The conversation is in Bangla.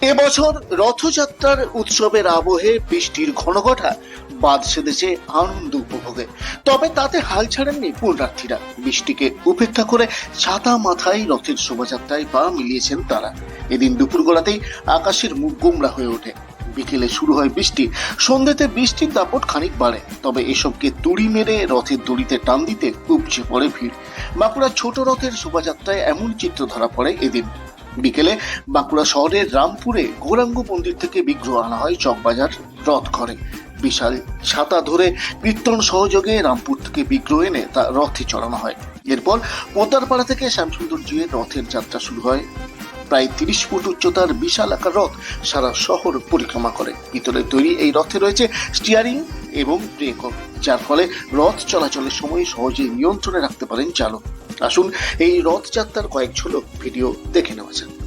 এবছর রথযাত্রার উৎসবের আবহে বৃষ্টির ঘনঘটা বাদ সেধেছে আনন্দ উপভোগে। তবে তাতে হাল ছাড়েননি পুণ্যার্থীরা বৃষ্টিকে উপেক্ষা করে ছাতা মাথায় রথের শোভাযাত্রায় পা মিলিয়েছেন তারা। এদিন দুপুর গড়াতেই আকাশের মুখ গোমরা হয়ে ওঠে। বিকেলে শুরু হয় বৃষ্টি। সন্ধ্যেতে বৃষ্টির দাপট খানিক বাড়ে। তবে এসবকে তুড়ি মেরে রথের দড়িতে টান দিতে উপচে পড়ে ভিড়। বাঁকুড়ার ছোট রথের শোভাযাত্রায় এমন চিত্র ধরা পড়ে এদিন। বিকেলে বাঁকুড়া শহরের রামপুরে গৌরাঙ্গ মন্দির থেকে বিগ্রহ আনা হয় চকবাজার রথ ঘরে। বিশাল ছাতা ধরে কীর্তন সহযোগে রামপুর থেকে বিগ্রহ এনে তা রথে চড়ানো হয়। এরপর পোদ্দারপাড়া থেকে শ্যামসুন্দর জিয়ের রথের যাত্রা শুরু হয়। প্রায় তিরিশ ফুট উচ্চতার বিশাল আকার রথ সারা শহর পরিক্রমা করে। ভিতরে তৈরি এই রথে রয়েছে স্টিয়ারিং এবং ব্রেকও যার ফলে রথ চলাচলের সময় সহজেই নিয়ন্ত্রণে রাখতে পারেন চালক। আসুন এই রথযাত্রার কয়েক ঝলক ভিডিও দেখে নেওয়া যাক।